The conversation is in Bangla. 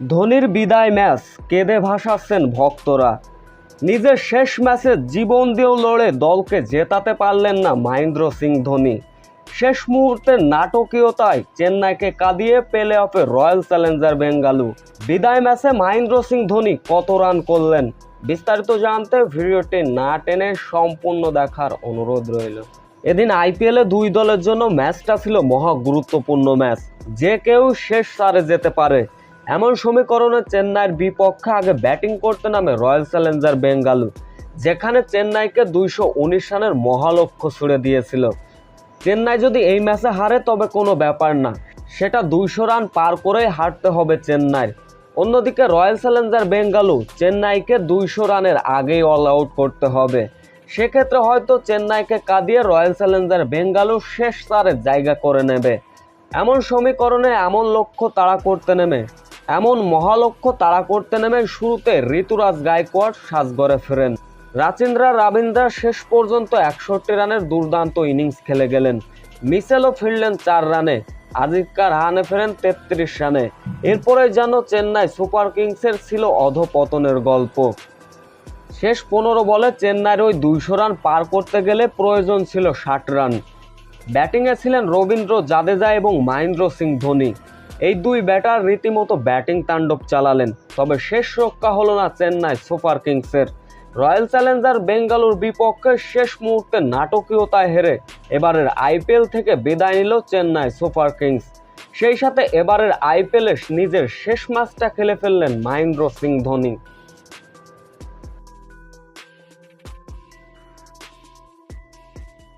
ধোনির বিদায় ম্যাচ কেঁদে ভাসাচ্ছেন ভক্তরা। নিজের শেষ ম্যাচে জীবন দিয়েও লড়ে দলকে জেতাতে পারলেন না মহেন্দ্র সিং ধোনি। শেষ মুহূর্তের নাটকীয়তায় চেন্নাইকে কাঁদিয়ে পেলে অফে রয়্যাল চ্যালেঞ্জার বেঙ্গালু। বিদায় ম্যাচে মহেন্দ্র সিং ধোনি কত রান করলেন, বিস্তারিত জানতে ভিডিওটি না টেনে সম্পূর্ণ দেখার অনুরোধ রইল। এদিন আইপিএলে দুই দলের জন্য ম্যাচটা ছিল মহা গুরুত্বপূর্ণ ম্যাচ। যে কেউ শেষ সারে যেতে পারে। এমন সমীকরণে চেন্নাইয়ের বিপক্ষে আগে ব্যাটিং করতে নামে রয়্যাল চ্যালেঞ্জার বেঙ্গালু যেখানে চেন্নাইকে দুইশো উনিশ রানের মহালক্ষ্য ছুড়ে দিয়েছিল। চেন্নাই যদি এই ম্যাচে হারে, তবে কোনো ব্যাপার না, সেটা দুইশো রান পার করেই হারতে হবে চেন্নাইয়ের। অন্যদিকে রয়্যাল চ্যালেঞ্জার বেঙ্গালু চেন্নাইকে দুইশো রানের আগেই অল আউট করতে হবে। সেক্ষেত্রে হয়তো চেন্নাইকে কাঁদিয়ে রয়্যাল চ্যালেঞ্জার বেঙ্গালু শেষ চারে জায়গা করে নেবে। এমন সমীকরণে এমন লক্ষ্য তাড়া করতে নেমে। এমন মহালক্ষ্য তাড়া করতে নেমে শুরুতে ঋতুরাজ গায়কোয়াড় সাজগড়ে ফেরেন। রাচিন্দ্রা রাবিন্দ্রা শেষ পর্যন্ত একষট্টি রানের দুর্দান্ত ইনিংস খেলে গেলেন। মিসেলও ফিরলেন চার রানে। আজিক্কা রাহানে ফেরেন তেত্রিশ রানে। এরপরে যেন চেন্নাই সুপার কিংসের ছিল অধপতনের গল্প। শেষ পনেরো বলে চেন্নাইয়ের ওই দুইশো রান পার করতে গেলে প্রয়োজন ছিল ষাট রান। ব্যাটিংয়ে ছিলেন রবীন্দ্র জাদেজা এবং মহেন্দ্র সিং ধোনি। এই দুই ব্যাটার রীতিমতো ব্যাটিং তাণ্ডব চালালেন, তবে শেষ রক্ষা হলো না চেন্নাই সুপার কিংসের। রয়্যাল চ্যালেঞ্জার বেঙ্গালুর বিপক্ষে শেষ মুহূর্তে নাটকীয়তায় হেরে এবারের আইপিএল থেকে বিদায় নিল চেন্নাই সুপার কিংস। সেই সাথে এবারের আইপিএলে নিজের শেষ ম্যাচটা খেলে ফেললেন মাহেন্দ্র সিং ধোনি।